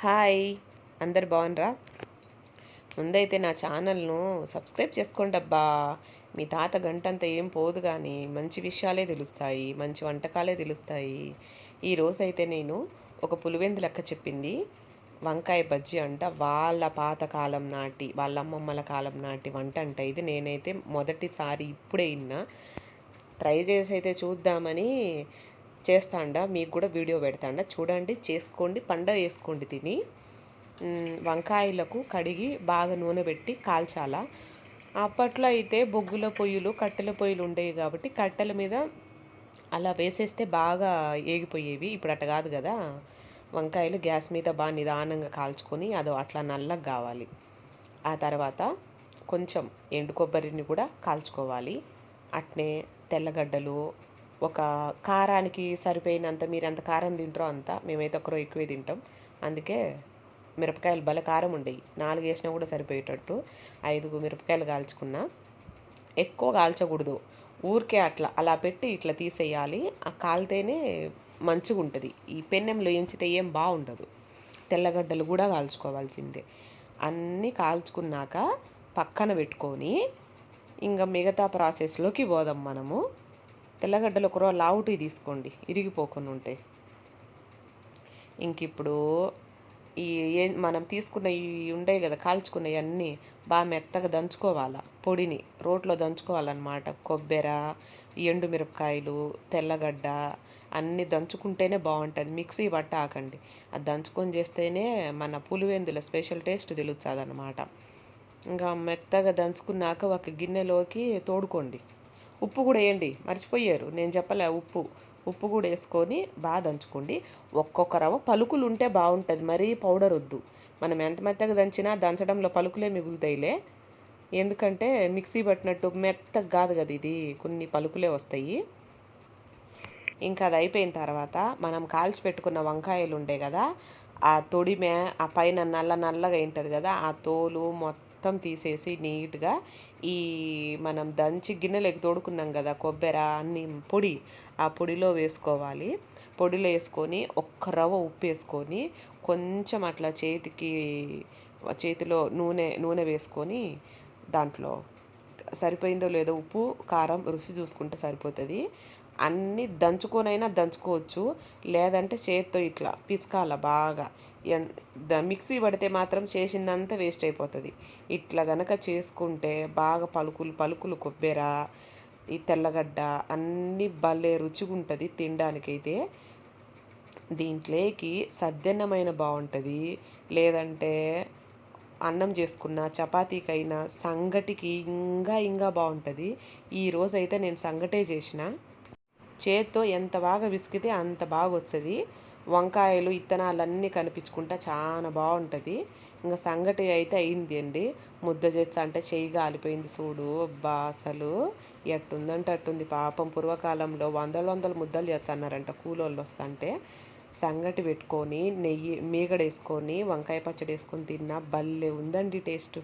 Hi అందరు బాగున్నారా? ముందైతే నా ఛానల్ను సబ్స్క్రైబ్ చేసుకోండి అబ్బా. మీ తాత గంటంతా ఏం పోదు కానీ మంచి విషయాలే తెలుస్తాయి మంచి వంటకాలే తెలుస్తాయి. ఈరోజు అయితే నేను ఒక పులివెందు లెక్క చెప్పింది. వంకాయ బజ్జీ అంట వాళ్ళ పాతకాలం నాటి వాళ్ళ అమ్మమ్మల కాలం నాటి వంట అంట. ఇది నేనైతే మొదటిసారి ఇప్పుడే ఇన్నా. ట్రై చేసి అయితే చూద్దామని చేస్తాండా మీకు కూడా వీడియో పెడతాండ. చూడండి చేసుకోండి పండగ వేసుకోండి తిని. వంకాయలకు కడిగి బాగా నూనె పెట్టి కాల్చాలా. అప్పట్లో అయితే బొగ్గుల పొయ్యిలు కట్టెల పొయ్యిలు ఉండేవి కాబట్టి కట్టెల మీద అలా వేసేస్తే బాగా ఏగిపోయేవి. ఇప్పుడు అట్ట కాదు కదా. వంకాయలు గ్యాస్ మీద బాగా నిదానంగా కాల్చుకొని అది అట్లా నల్లగా కావాలి. ఆ తర్వాత కొంచెం ఎండు కొబ్బరిని కూడా కాల్చుకోవాలి. అట్నే తెల్లగడ్డలు ఒక కారానికి సరిపోయినంత మీరు ఎంత కారం తింటారో అంత మేమైతే ఒకరో ఎక్కువే తింటాం. అందుకే మిరపకాయలు భలే కారం ఉండేవి నాలుగు వేసినా కూడా సరిపోయేటట్టు. ఐదుగు మిరపకాయలు కాల్చుకున్నా. ఎక్కువ కాల్చకూడదు. ఊరికే అట్లా అలా పెట్టి ఇట్లా తీసేయాలి. ఆ కాలితేనే మంచిగా ఉంటుంది ఈ పెన్నెంలో ఎంచితే ఏం బాగుండదు. తెల్లగడ్డలు కూడా కాల్చుకోవాల్సిందే. అన్నీ కాల్చుకున్నాక పక్కన పెట్టుకొని ఇంకా మిగతా ప్రాసెస్లోకి పోదాం మనము. తెల్లగడ్డలు ఒకరో రోజు తీసుకోండి ఇరిగిపోకుండా ఉంటాయి ఇంక ఇప్పుడు ఈ మనం తీసుకున్న ఈ ఉండేవి కదా కాల్చుకున్నవి అన్నీ బాగా మెత్తగా దంచుకోవాలా పొడిని రోట్లో దంచుకోవాలన్నమాట. కొబ్బెర ఎండుమిరపకాయలు తెల్లగడ్డ అన్నీ దంచుకుంటేనే బాగుంటుంది. మిక్సీ పట్ట ఆకండి. అది దంచుకొని చేస్తేనే మన పులివెందుల స్పెషల్ టేస్ట్ తెలుస్తుంది అనమాట ఇంకా మెత్తగా దంచుకున్నాక ఒక గిన్నెలోకి తోడుకోండి. ఉప్పు కూడా వేయండి. మర్చిపోయారు. నేను చెప్పలే ఉప్పు. ఉప్పు కూడా వేసుకొని బాగా దంచుకోండి. ఒక్కొక్క రవ్వ పలుకులు ఉంటే బాగుంటుంది. మరీ పౌడర్ వద్దు. మనం ఎంత మెత్తగా దంచినా దంచడంలో పలుకులే మిగులుతాయిలే. ఎందుకంటే మిక్సీ పట్టినట్టు మెత్తగా కాదు కదా ఇది. కొన్ని పలుకులే వస్తాయి. ఇంకా అది అయిపోయిన తర్వాత మనం కాల్చి పెట్టుకున్న వంకాయలు ఉండే కదా ఆ తొడిమే ఆ పైన నల్ల నల్లగా ఉంటుంది కదా ఆ తోలు మొత్తం మొత్తం తీసేసి నీట్గా ఈ మనం దంచి గిన్నెలోకి తోడుకున్నాం కదా కొబ్బరి అన్ని పొడి ఆ పొడిలో వేసుకోవాలి. పొడిలో వేసుకొని ఒక్క రవ్వ ఉప్పు వేసుకొని కొంచెం అట్లా చేతికి చేతిలో నూనె నూనె వేసుకొని దాంట్లో సరిపోయిందో లేదో ఉప్పు కారం రుచి చూసుకుంటే సరిపోతుంది. అన్నీ దంచుకొనైనా దంచుకోవచ్చు. లేదంటే చేత్తో ఇట్లా పిసకాల బాగా మిక్సీ పడితే మాత్రం చేసిందంతా వేస్ట్ అయిపోతుంది. ఇట్లా గనక చేసుకుంటే బాగా పలుకులు పలుకులు కొబ్బెర ఈ తెల్లగడ్డ అన్నీ భలే రుచిగా ఉంటుంది తినడానికైతే. దీంట్లోకి సద్దన్నమైన బాగుంటుంది లేదంటే అన్నం చేసుకున్న చపాతీకైనా సంగటికి ఇంకా ఇంకా బాగుంటుంది ఈ రోజైతే నేను సంగటే చేసిన. చేత్తో ఎంత బాగా విసికితే అంత బాగా వస్తుంది వంకాయలు ఇత్తనాలన్నీ కనిపించుకుంటా చాలా బాగుంటుంది. ఇంకా సంగటి అయితే అయింది అండి. ముద్ద చేస్తా అంటే చెయ్యి కాలిపోయింది చూడు. అబ్బా అసలు ఎట్టుందంటే అట్టుంది. పాపం పూర్వకాలంలో వందల వందల ముద్దలు చేస్తున్నారంట కూలోళ్ళు వస్తుంటే సంగటి పెట్టుకొని నెయ్యి మీగడ వేసుకొని వంకాయ పచ్చడి వేసుకొని తిన్నా భలే ఉందండి టేస్ట్.